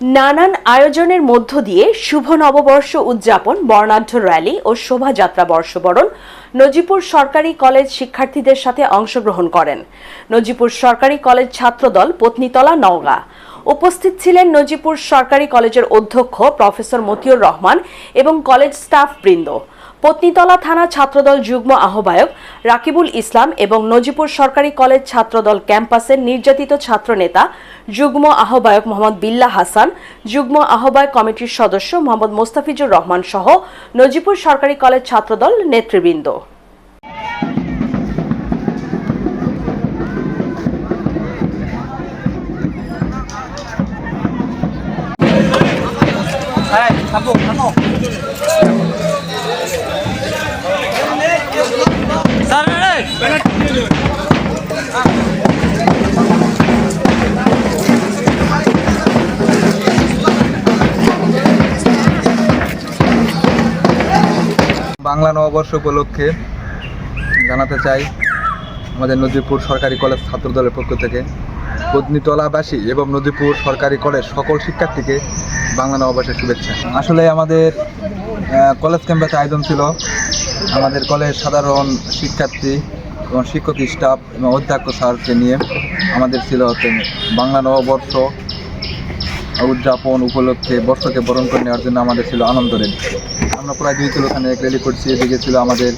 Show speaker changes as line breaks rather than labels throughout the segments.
নানান আয়োজনের মধ্য দিয়ে শুভ নববর্ষ উদযাপন, বর্ণাঢ্য র্যালি ও শোভাযাত্রা বর্ষবরণ নজিপুর সরকারি কলেজ শিক্ষার্থীদের সাথে অংশগ্রহণ করেন। নজিপুর সরকারি কলেজ ছাত্রদল পত্নীতলা নওগাঁ। উপস্থিত ছিলেন নজিপুর সরকারি কলেজের অধ্যক্ষ প্রফেসর মতিউর রহমান এবং কলেজ স্টাফ বৃন্দ। পত্নীতলা থানা ছাত্রদল যুগ্ম আহ্বায়ক রাকিবুল ইসলাম এবং নজিপুর সরকারি কলেজ ছাত্রদল ক্যাম্পাসের নির্যাতিত ছাত্রনেতা যুগ্ম আহ্বায়ক মোহাম্মদ বিল্লা হাসান, যুগ্ম আহ্বায়ক কমিটির সদস্য মোহাম্মদ মোস্তাফিজুর রহমান সহ নজিপুর সরকারি কলেজ ছাত্রদল নেতৃবৃন্দ।
হ্যাঁ থাকো
বাংলা নববর্ষ উপলক্ষে জানাতে চাই আমাদের নদীপুর সরকারি কলেজ ছাত্রদলের পক্ষ থেকে। পত্নীতলাবাসী এবং নদীপুর সরকারি কলেজ সকল শিক্ষার্থীকে বাংলা নববর্ষের শুভেচ্ছা। আসলে আমাদের কলেজ ক্যাম্পাসে আয়োজন ছিল আমাদের কলেজ সাধারণ শিক্ষার্থী এবং শিক্ষক স্টাফ এবং অধ্যক্ষ স্যারকে নিয়ে আমাদের ছিল বাংলা নববর্ষ উদযাপন উপলক্ষে বর্ষকে বরণ করে নেওয়ার জন্য আমাদের ছিল আনন্দ রেলি। আমরা প্রায় দুই কিলোখানে এক রেলি করছি। এদিকে ছিল আমাদের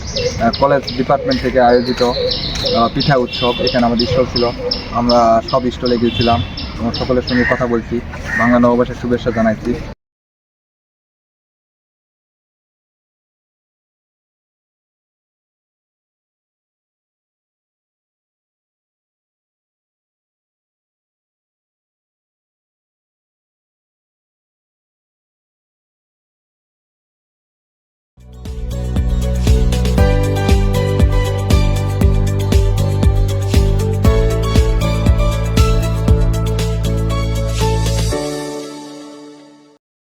কলেজ ডিপার্টমেন্ট থেকে আয়োজিত পিঠা উৎসব। এখানে আমাদের স্টল ছিল। আমরা সব স্টলে গিয়েছিলাম এবং সকলের সঙ্গে কথা বলছি। বাংলা নববর্ষের শুভেচ্ছা জানাইছি।